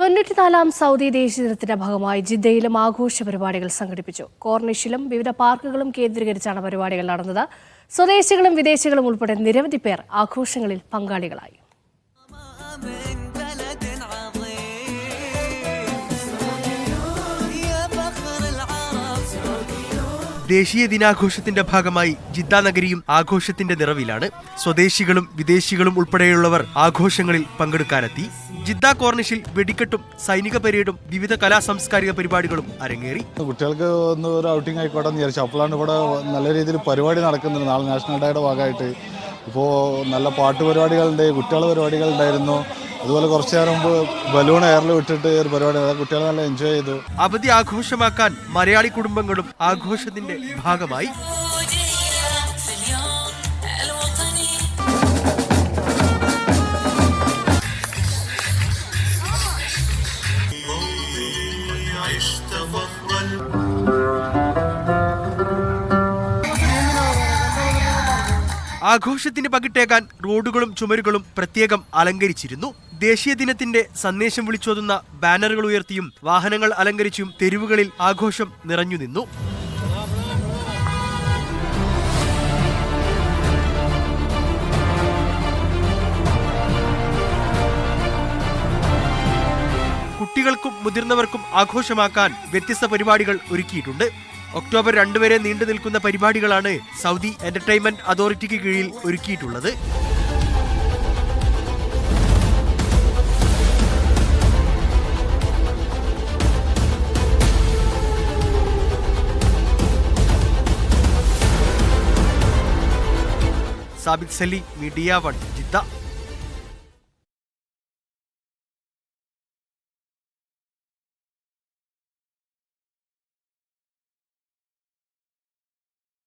തൊണ്ണൂറ്റിനാലാം Saudi ദേശീയ ദിനത്തിന്റെ ഭാഗമായി ജിദ്ദയിലും ആഘോഷ പരിപാടികൾ സംഘടിപ്പിച്ചു. കോർണിഷിലും വിവിധ പാർക്കുകളും കേന്ദ്രീകരിച്ചാണ് പരിപാടികൾ നടന്നത്. സ്വദേശികളും വിദേശികളും ഉൾപ്പെടെ നിരവധി പേർ ആഘോഷങ്ങളിൽ പങ്കാളികളായി. ദേശീയ ദിനാഘോഷത്തിന്റെ ഭാഗമായി ജിദ്ദ നഗരിയും ആഘോഷത്തിന്റെ നിറവിലാണ്. സ്വദേശികളും വിദേശികളും ഉൾപ്പെടെയുള്ളവർ ആഘോഷങ്ങളിൽ പങ്കെടുക്കാനെത്തി. ജിദ്ദ കോർണിഷിൽ വെടിക്കെട്ടും സൈനിക പരേഡും വിവിധ കലാ സാംസ്കാരിക പരിപാടികളും അരങ്ങേറി. കുട്ടികൾക്ക് ഒന്ന് ഒരു ഔട്ടിംഗ് ആയിക്കോട്ടെ എന്ന് വിചാരിച്ചു. അപ്പോഴാണ് ഇവിടെ നല്ല രീതിയിൽ പരിപാടി നടക്കുന്നുണ്ട് നാളെ നാഷണൽ ഡേയുടെ ഭാഗമായിട്ട്. ഇപ്പോൾ നല്ല പാട്ട് പരിപാടികളുണ്ട് കുട്ടികളുടെ പരിപാടികളുണ്ടായിരുന്നു. അതുപോലെ കുറച്ചു നേരം മുമ്പ് ബലൂൺ എയറിൽ വിട്ടിട്ട് ഒരു പരിപാടി. കുട്ടികൾ നല്ല എൻജോയ് ചെയ്തു. അവധി ആഘോഷമാക്കാൻ മലയാളി കുടുംബങ്ങളും ആഘോഷത്തിന്റെ ഭാഗമായി. ആഘോഷത്തിന് പകിട്ടേക്കാൻ റോഡുകളും ചുമരുകളും പ്രത്യേകം അലങ്കരിച്ചിരുന്നു. ദേശീയ ദിനത്തിന്റെ സന്ദേശം വിളിച്ചോതുന്ന ബാനറുകൾ ഉയർത്തിയും വാഹനങ്ങൾ അലങ്കരിച്ചും തെരുവുകളിൽ ആഘോഷം നിറഞ്ഞു നിന്നു. കുട്ടികൾക്കും മുതിർന്നവർക്കും ആഘോഷമാക്കാൻ വ്യത്യസ്ത പരിപാടികൾ ഒരുക്കിയിട്ടുണ്ട്. ഒക്ടോബർ രണ്ട് വരെ നീണ്ടു നിൽക്കുന്ന പരിപാടികളാണ് സൗദി എന്റർടൈൻമെന്റ് അതോറിറ്റിക്ക് കീഴിൽ ഒരുക്കിയിട്ടുള്ളത്. Sabith Sali media one Jeddah.